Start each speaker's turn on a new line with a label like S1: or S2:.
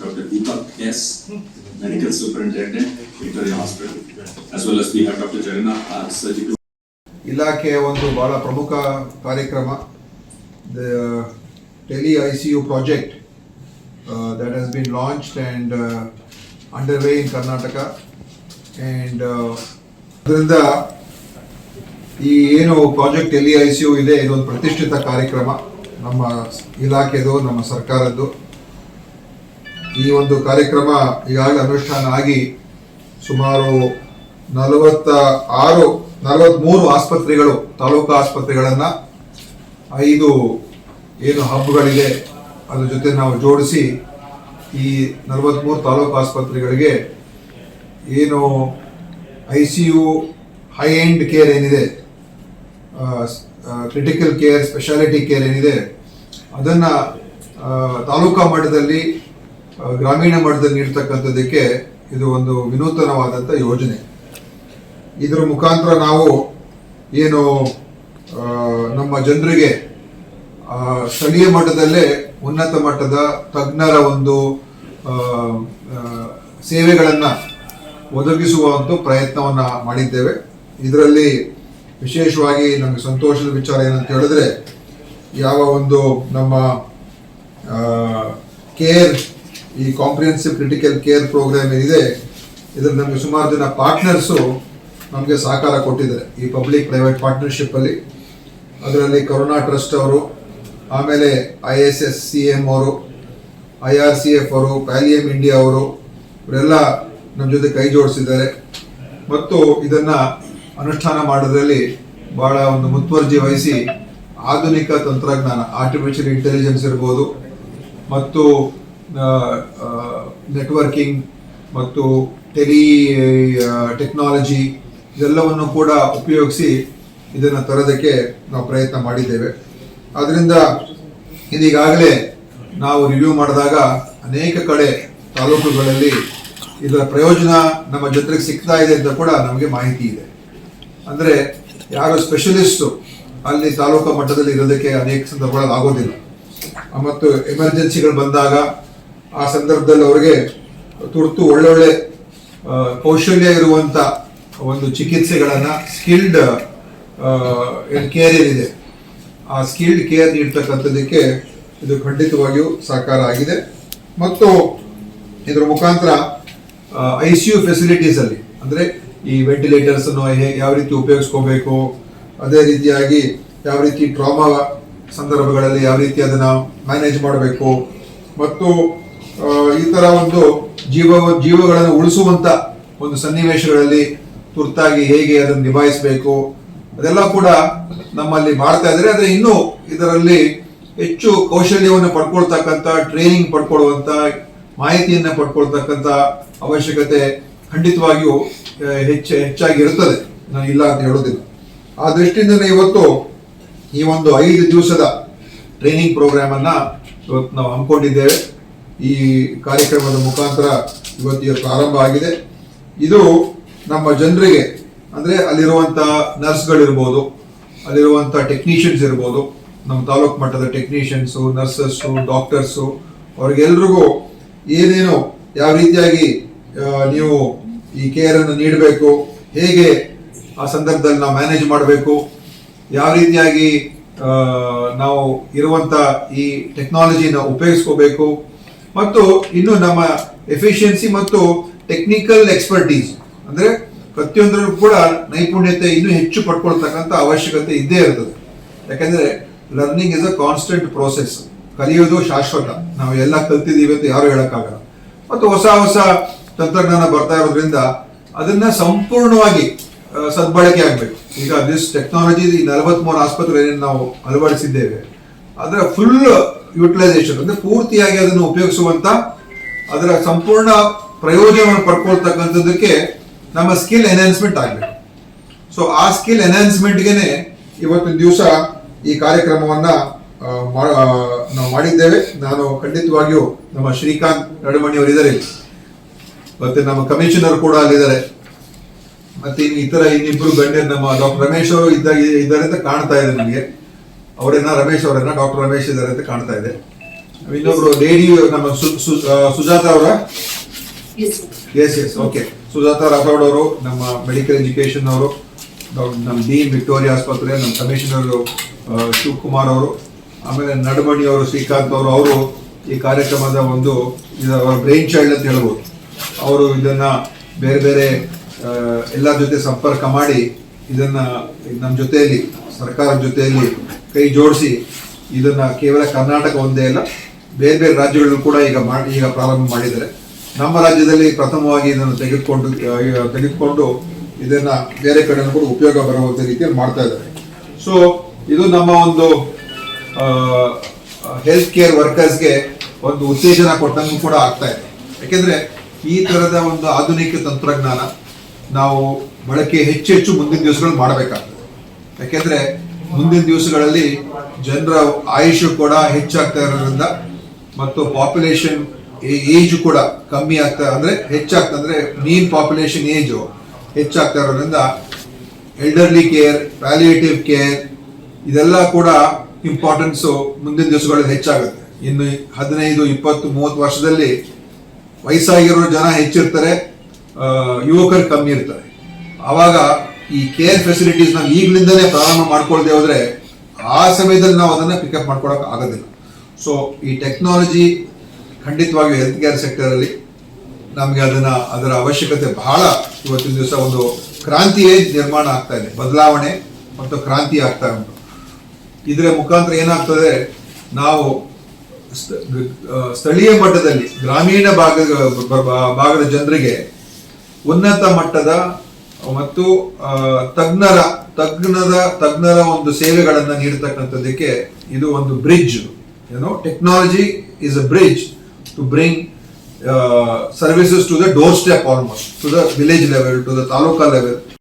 S1: Dr. Deepak S, Medical Superintendent, Victoria Hospital, as well as we have Dr. Jarina, our surgical
S2: ಇಲಾಖೆಯ ಒಂದು ಬಹಳ ಪ್ರಮುಖ ಕಾರ್ಯಕ್ರಮ the tele I C U project that has been launched and under way in Karnataka and ಅದರಿಂದ ಈ ಏನು project tele I C U ಇದೆ ಇದೊಂದು ಪ್ರತಿಷ್ಠಿತ ಕಾರ್ಯಕ್ರಮ ನಮ್ಮ ಇಲಾಖೆದು ನಮ್ಮ ಸರ್ಕಾರದ್ದು ಈ ಒಂದು ಕಾರ್ಯಕ್ರಮ ಈಗಾಗಲೇ ಅನುಷ್ಠಾನ ಆಗಿ ಸುಮಾರು ನಲವತ್ತ ಆರು ನಲವತ್ಮೂರು ಆಸ್ಪತ್ರೆಗಳು, ತಾಲೂಕು ಆಸ್ಪತ್ರೆಗಳನ್ನು ಐದು ಏನು ಹಬ್ಗಳಿದೆ, ಅದ್ರ ಜೊತೆ ನಾವು ಜೋಡಿಸಿ ಈ ನಲವತ್ಮೂರು ತಾಲೂಕು ಆಸ್ಪತ್ರೆಗಳಿಗೆ ಏನು I C U high end care ಏನಿದೆ ಕ್ರಿಟಿಕಲ್ ಕೇರ್, ಸ್ಪೆಷಾಲಿಟಿ ಕೇರ್ ಏನಿದೆ, ಅದನ್ನು ತಾಲೂಕಾ ಮಟ್ಟದಲ್ಲಿ ಗ್ರಾಮೀಣ ಮಟ್ಟದಲ್ಲಿ ನೀಡ್ತಕ್ಕಂಥದ್ದಕ್ಕೆ ಇದು ಒಂದು ವಿನೂತನವಾದಂಥ ಯೋಜನೆ. ಇದರ ಮುಖಾಂತರ ನಾವು ಏನು ನಮ್ಮ ಜನರಿಗೆ ಸ್ಥಳೀಯ ಮಟ್ಟದಲ್ಲೇ ಉನ್ನತ ಮಟ್ಟದ ತಜ್ಞರ ಒಂದು ಸೇವೆಗಳನ್ನು ಒದಗಿಸುವ ಒಂದು ಪ್ರಯತ್ನವನ್ನು ಮಾಡಿದ್ದೇವೆ. ಇದರಲ್ಲಿ ವಿಶೇಷವಾಗಿ ನಮಗೆ ಸಂತೋಷದ ವಿಚಾರ ಏನಂತ ಹೇಳಿದ್ರೆ, ಯಾವ ಒಂದು ನಮ್ಮ ಕೇರ್ ಈ ಕಾಂಪ್ರಿಹೆನ್ಸಿವ್ ಕ್ರಿಟಿಕಲ್ ಕೇರ್ ಪ್ರೋಗ್ರಾಮ್ ಏನಿದೆ ಇದ್ರ ನಮಗೆ ಸುಮಾರು ಜನ ಪಾರ್ಟ್ನರ್ಸು ನಮಗೆ ಸಹಕಾರ ಕೊಟ್ಟಿದ್ದಾರೆ. ಈ ಪಬ್ಲಿಕ್ ಪ್ರೈವೇಟ್ ಪಾರ್ಟ್ನರ್ಶಿಪ್ಪಲ್ಲಿ ಅದರಲ್ಲಿ ಕರುಣಾ ಟ್ರಸ್ಟ್ ಅವರು, ಆಮೇಲೆ I S S C M ಅವರು ಐ ಆರ್ ಸಿ ಎಫ್ ಅವರು ಪ್ಯಾಲಿಯಂ ಇಂಡಿಯಾ ಅವರು, ಇವರೆಲ್ಲ ನಮ್ಮ ಜೊತೆ ಕೈ ಜೋಡಿಸಿದ್ದಾರೆ. ಮತ್ತು ಇದನ್ನು ಅನುಷ್ಠಾನ ಮಾಡೋದ್ರಲ್ಲಿ ಬಹಳ ಒಂದು ಮುತುವರ್ಜಿ ವಹಿಸಿ ಆಧುನಿಕ ತಂತ್ರಜ್ಞಾನ ಆರ್ಟಿಫಿಷಿಯಲ್ ಇಂಟೆಲಿಜೆನ್ಸ್ ಇರ್ಬೋದು, ಮತ್ತು ನೆಟ್ವರ್ಕಿಂಗ್ ಮತ್ತು ಟೆಲಿ ಟೆಕ್ನಾಲಜಿ ಇದೆಲ್ಲವನ್ನು ಕೂಡ ಉಪಯೋಗಿಸಿ ಇದನ್ನು ತರೋದಕ್ಕೆ ನಾವು ಪ್ರಯತ್ನ ಮಾಡಿದ್ದೇವೆ. ಆದ್ದರಿಂದ ಇದೀಗಾಗಲೇ ನಾವು ರಿವ್ಯೂ ಮಾಡಿದಾಗ ಅನೇಕ ಕಡೆ ತಾಲೂಕುಗಳಲ್ಲಿ ಇದರ ಪ್ರಯೋಜನ ನಮ್ಮ ಜನರಿಗೆ ಸಿಗ್ತಾ ಇದೆ ಅಂತ ಕೂಡ ನಮಗೆ ಮಾಹಿತಿ ಇದೆ. ಅಂದರೆ ಯಾರು ಸ್ಪೆಷಲಿಸ್ಟು ಅಲ್ಲಿ ತಾಲೂಕು ಮಟ್ಟದಲ್ಲಿ ಇರೋದಕ್ಕೆ ಅನೇಕ ಸಂದರ್ಭಗಳಲ್ಲಿ ಆಗೋದಿಲ್ಲ. ಮತ್ತು ಎಮರ್ಜೆನ್ಸಿಗಳು ಬಂದಾಗ ಆ ಸಂದರ್ಭದಲ್ಲಿ ಅವರಿಗೆ ತುರ್ತು ಒಳ್ಳೊಳ್ಳೆ ಕೌಶಲ್ಯ ಇರುವಂಥ ಒಂದು ಚಿಕಿತ್ಸೆಗಳನ್ನು ಸ್ಕಿಲ್ಡ್ ಕೇರ್ ಏನಿದೆ ಆ ಸ್ಕಿಲ್ಡ್ ಕೇರ್ ನೀಡ್ತಕ್ಕಂಥದ್ದಕ್ಕೆ ಇದು ಖಂಡಿತವಾಗಿಯೂ ಸಾಕಾರ ಆಗಿದೆ. ಮತ್ತು ಇದರ ಮುಖಾಂತರ ಐ ಸಿ ಯು ಫೆಸಿಲಿಟೀಸಲ್ಲಿ ಅಂದರೆ ಈ ವೆಂಟಿಲೇಟರ್ಸನ್ನು ಹೇಗೆ ಯಾವ ರೀತಿ ಉಪಯೋಗಿಸ್ಕೋಬೇಕು, ಅದೇ ರೀತಿಯಾಗಿ ಯಾವ ರೀತಿ ಟ್ರಾಮಾ ಸಂದರ್ಭಗಳಲ್ಲಿ ಯಾವ ರೀತಿ ಅದನ್ನು ಮ್ಯಾನೇಜ್ ಮಾಡಬೇಕು, ಮತ್ತು ಈ ತರ ಒಂದು ಜೀವ, ಜೀವಗಳನ್ನು ಉಳಿಸುವಂತ ಒಂದು ಸನ್ನಿವೇಶಗಳಲ್ಲಿ ತುರ್ತಾಗಿ ಹೇಗೆ ಅದನ್ನು ನಿಭಾಯಿಸಬೇಕು, ಅದೆಲ್ಲ ಕೂಡ ನಮ್ಮಲ್ಲಿ ಮಾಡ್ತಾ ಇದ್ದಾರೆ. ಆದರೆ ಇನ್ನೂ ಇದರಲ್ಲಿ ಹೆಚ್ಚು ಕೌಶಲ್ಯವನ್ನು ಪಡ್ಕೊಳ್ತಕ್ಕಂಥ ಟ್ರೈನಿಂಗ್ ಪಡ್ಕೊಳ್ಳುವಂಥ ಮಾಹಿತಿಯನ್ನು ಪಡ್ಕೊಳ್ತಕ್ಕಂಥ ಅವಶ್ಯಕತೆ ಖಂಡಿತವಾಗಿಯೂ ಹೆಚ್ಚು ಹೆಚ್ಚಾಗಿ ಇರುತ್ತದೆ ನಾನು ಇಲ್ಲ ಅಂತ ಹೇಳೋದಿಲ್ಲ ಆ ದೃಷ್ಟಿಯಿಂದ ಇವತ್ತು ಈ ಒಂದು ಐದು ದಿವಸದ ಟ್ರೈನಿಂಗ್ ಪ್ರೋಗ್ರಾಮ್ ಅನ್ನ ಇವತ್ತು ನಾವು ಹಮ್ಮಿಕೊಂಡಿದ್ದೇವೆ. ಈ ಕಾರ್ಯಕ್ರಮದ ಮುಖಾಂತರ ಇವತ್ತು ಇವತ್ತು ಪ್ರಾರಂಭ ಆಗಿದೆ. ಇದು ನಮ್ಮ ಜನರಿಗೆ, ಅಂದ್ರೆ ಅಲ್ಲಿರುವಂತ ನರ್ಸ್ಗಳಿರ್ಬೋದು, ಅಲ್ಲಿರುವಂತ ಟೆಕ್ನಿಷಿಯನ್ಸ್ ಇರ್ಬೋದು, ನಮ್ಮ ತಾಲೂಕು ಮಟ್ಟದ ಟೆಕ್ನಿಷಿಯನ್ಸು ನರ್ಸಸ್ಸು ಡಾಕ್ಟರ್ಸು ಅವ್ರಿಗೆಲ್ರಿಗೂ ಏನೇನು ಯಾವ ರೀತಿಯಾಗಿ ನೀವು ಈ ಕೇರ್ ಅನ್ನು ನೀಡಬೇಕು, ಹೇಗೆ ಆ ಸಂದರ್ಭದಲ್ಲಿ ನಾವು ಮ್ಯಾನೇಜ್ ಮಾಡಬೇಕು, ಯಾವ ರೀತಿಯಾಗಿ ನಾವು ಇರುವಂತ ಈ ಟೆಕ್ನಾಲಜಿನ ಉಪಯೋಗಿಸ್ಕೋಬೇಕು ಮತ್ತು ಇನ್ನು ನಮ್ಮ ಎಫಿಷಿಯನ್ಸಿ ಮತ್ತು ಟೆಕ್ನಿಕಲ್ ಎಕ್ಸ್ಪರ್ಟೀಸ್ ಅಂದ್ರೆ ಪ್ರತಿಯೊಂದರಲ್ಲೂ ಕೂಡ ನೈಪುಣ್ಯತೆ ಇನ್ನೂ ಹೆಚ್ಚು ಪಡ್ಕೊಳ್ತಕ್ಕಂಥ ಅವಶ್ಯಕತೆ ಇದ್ದೇ ಇರ್ತದೆ. ಯಾಕಂದ್ರೆ learning is a constant process ಕಲಿಯೋದು ಶಾಶ್ವತ. ನಾವು ಎಲ್ಲ ಕಲ್ತಿದ್ದೀವಿ ಅಂತ ಯಾರು ಹೇಳಕ್ಕಾಗಲ್ಲ. ಮತ್ತು ಹೊಸ ಹೊಸ ತಂತ್ರಜ್ಞಾನ ಬರ್ತಾ ಇರೋದ್ರಿಂದ ಅದನ್ನ ಸಂಪೂರ್ಣವಾಗಿ ಸದ್ಬಳಕೆ ಆಗಬೇಕು. ಈಗ ದಿಸ್ ಟೆಕ್ನಾಲಜಿ ನಲವತ್ಮೂರು ಆಸ್ಪತ್ರೆಯನ್ನು ನಾವು ಅಳವಡಿಸಿದ್ದೇವೆ. ಅದರ ಫುಲ್ ಯುಟಿಲೈಸೇಷನ್ ಅಂದ್ರೆ ಪೂರ್ತಿಯಾಗಿ ಅದನ್ನು ಉಪಯೋಗಿಸುವಂತ ಅದರ ಸಂಪೂರ್ಣ ಪ್ರಯೋಜನವನ್ನು ಪಡ್ಕೊಳ್ತಕ್ಕಂಥದ್ದಕ್ಕೆ ನಮ್ಮ ಸ್ಕಿಲ್ ಎನ್ಹಾನ್ಸ್ಮೆಂಟ್ ಆಗಬೇಕು. ಸೊ ಆ ಸ್ಕಿಲ್ ಎನ್ಹಾನ್ಸ್ಮೆಂಟ್ಗೆ ಇವತ್ತಿನ ದಿವಸ ಈ ಕಾರ್ಯಕ್ರಮವನ್ನ ನಾವು ಮಾಡಿದ್ದೇವೆ. ನಾನು ಖಂಡಿತವಾಗಿಯೂ ನಮ್ಮ ಶ್ರೀಕಾಂತ್ ನಡುಮಣಿ ಅವರು ಮತ್ತೆ ನಮ್ಮ ಕಮಿಷನರ್ ಕೂಡ ಅಲ್ಲಿದ್ದಾರೆ. ಮತ್ತೆ ಇನ್ನು ಇತರ ಇನ್ನಿಬ್ರು ಗಣ್ಯರು ನಮ್ಮ ಡಾಕ್ಟರ್ ರಮೇಶ್ ಅವರು ಇದ್ದ, ಇದ್ದಾರೆ ಅಂತ ಕಾಣ್ತಾ ಇದೆ ನನಗೆ ಅವರೇನ ರಮೇಶ್ ಅವರೇನ ಡಾಕ್ಟರ್ ರಮೇಶ್ ಇದ್ದಾರೆ ಅಂತ ಕಾಣ್ತಾ ಇದೆ. ಇನ್ನೊಬ್ರು ಲೇಡಿ ನಮ್ಮ ಸುಜಾತ ಅವರ? Yes yes okay Sujatha Rathod ಅವರು ನಮ್ಮ ಮೆಡಿಕಲ್ ಎಜುಕೇಶನ್ ಅವರು ನಮ್ಮ ಡಿ ವಿಕ್ಟೋರಿಯಾ ಆಸ್ಪತ್ರೆ ನಮ್ಮ ಕಮಿಷನರ್ ಶಿವಕುಮಾರ್ ಅವರು ಆಮೇಲೆ ನಡಮಣಿ ಅವರು ಶ್ರೀಕಾಂತ್ ಅವರು ಅವರು ಈ ಕಾರ್ಯಕ್ರಮದ ಒಂದು ಇದರ ಅವರ ಬ್ರೈನ್ ಚೈಲ್ಡ್ ಅಂತ ಹೇಳ್ಬೋದು. ಅವರು ಇದನ್ನ ಬೇರೆ ಬೇರೆ ಎಲ್ಲ ಎಲ್ಲರ ಜೊತೆ ಸಂಪರ್ಕ ಮಾಡಿ ಇದನ್ನ ನಮ್ಮ ಜೊತೆಯಲ್ಲಿ, ಸರ್ಕಾರದ ಜೊತೆಯಲ್ಲಿ ಕೈ ಜೋಡಿಸಿ ಇದನ್ನ ಕೇವಲ ಕರ್ನಾಟಕ ಒಂದೇ ಅಲ್ಲ, ಬೇರೆ ಬೇರೆ ರಾಜ್ಯಗಳಲ್ಲೂ ಕೂಡ ಈಗ ಮಾಡಿ, ಈಗ ಪ್ರಾರಂಭ ಮಾಡಿದ್ದಾರೆ. ನಮ್ಮ ರಾಜ್ಯದಲ್ಲಿ ಪ್ರಥಮವಾಗಿ ಇದನ್ನು ತೆಗೆದುಕೊಂಡು ತೆಗೆದುಕೊಂಡು ಇದನ್ನ ಬೇರೆ ಕಡೆ ಕೂಡ ಉಪಯೋಗ ಬರುವಂತ ರೀತಿಯಲ್ಲಿ ಮಾಡ್ತಾ ಇದ್ದಾರೆ. ಸೊ ಇದು ನಮ್ಮ ಒಂದು ಹೆಲ್ತ್ ಕೇರ್ ವರ್ಕರ್ಸ್ಗೆ ಒಂದು ಉತ್ತೇಜನ ಕೊಟ್ಟಂಗೂ ಕೂಡ ಆಗ್ತಾ ಇದೆ. ಯಾಕೆಂದ್ರೆ ಈ ತರದ ಒಂದು ಆಧುನಿಕ ತಂತ್ರಜ್ಞಾನ ನಾವು ಬಳಕೆ ಹೆಚ್ಚು ಹೆಚ್ಚು ಮುಂದಿನ ದಿವಸಗಳು ಮಾಡಬೇಕಾಗ್ತದೆ. ಯಾಕೆಂದ್ರೆ ಮುಂದಿನ ದಿವಸಗಳಲ್ಲಿ ಜನರ ಆಯುಷು ಕೂಡ ಹೆಚ್ಚಾಗ್ತಾ ಇರೋದ್ರಿಂದ ಮತ್ತು ಪಾಪ್ಯುಲೇಷನ್ ಏಜ್ ಕೂಡ ಕಮ್ಮಿ ಆಗ್ತಾ ಅಂದ್ರೆ ಹೆಚ್ಚಾಗ್ತಂದ್ರೆ ಮೀನ್ ಪಾಪ್ಯುಲೇಷನ್ ಏಜು ಹೆಚ್ಚಾಗ್ತಾ ಇರೋದ್ರಿಂದ ಎಲ್ಡರ್ಲಿ ಕೇರ್ ವ್ಯಾಲ್ಯೂಯೇಟಿವ್ ಕೇರ್ ಇದೆಲ್ಲ ಕೂಡ ಇಂಪಾರ್ಟೆನ್ಸು ಮುಂದಿನ ದಿವಸಗಳಲ್ಲಿ ಹೆಚ್ಚಾಗುತ್ತೆ. ಇನ್ನು ಹದಿನೈದು, ಇಪ್ಪತ್ತು, ಮೂವತ್ತು ವರ್ಷದಲ್ಲಿ ವಯಸ್ಸಾಗಿರೋ ಜನ ಹೆಚ್ಚಿರ್ತಾರೆ ಯುವಕರು ಕಮ್ಮಿ ಇರ್ತಾರೆ. ಆವಾಗ ಈ ಕೇರ್ ಫೆಸಿಲಿಟೀಸ್ ನಾವು ಈಗಲಿಂದನೇ ಪ್ರಾರಂಭ ಮಾಡ್ಕೊಳ್ದೆ ಹೋದ್ರೆ ಆ ಸಮಯದಲ್ಲಿ ನಾವು ಅದನ್ನ ಪಿಕಪ್ ಮಾಡ್ಕೊಳಕ್ ಆಗೋದಿಲ್ಲ. ಸೊ ಈ ಟೆಕ್ನಾಲಜಿ ಖಂಡಿತವಾಗಿಯೂ ಹೆಲ್ತ್ ಕೇರ್ ಸೆಕ್ಟರ್ ಅಲ್ಲಿ ನಮಗೆ ಅದನ್ನ, ಅದರ ಅವಶ್ಯಕತೆ ಬಹಳ ಇವತ್ತಿನ ದಿವಸ ಒಂದು ಕ್ರಾಂತಿಯೇ ನಿರ್ಮಾಣ ಆಗ್ತಾ ಇದೆ. ಬದಲಾವಣೆ ಮತ್ತು ಕ್ರಾಂತಿ ಆಗ್ತಾ ಉಂಟು. ಇದರ ಮುಖಾಂತರ ಏನಾಗ್ತದೆ, ನಾವು ಸ್ಥ- ಸ್ಥಳೀಯ ಮಟ್ಟದಲ್ಲಿ, ಗ್ರಾಮೀಣ ಭಾಗದ ಭಾಗದ ಜನರಿಗೆ ಉನ್ನತ ಮಟ್ಟದ ಮತ್ತು ತಜ್ಞರ ತಜ್ಞರ ತಜ್ಞರ ಒಂದು ಸೇವೆಗಳನ್ನು ನೀಡತಕ್ಕಂಥದ್ದಕ್ಕೆ ಇದು ಒಂದು ಬ್ರಿಡ್ಜ್ ಏನೋ technology is a bridge to bring services to the doorstep almost to the village level to the taluka level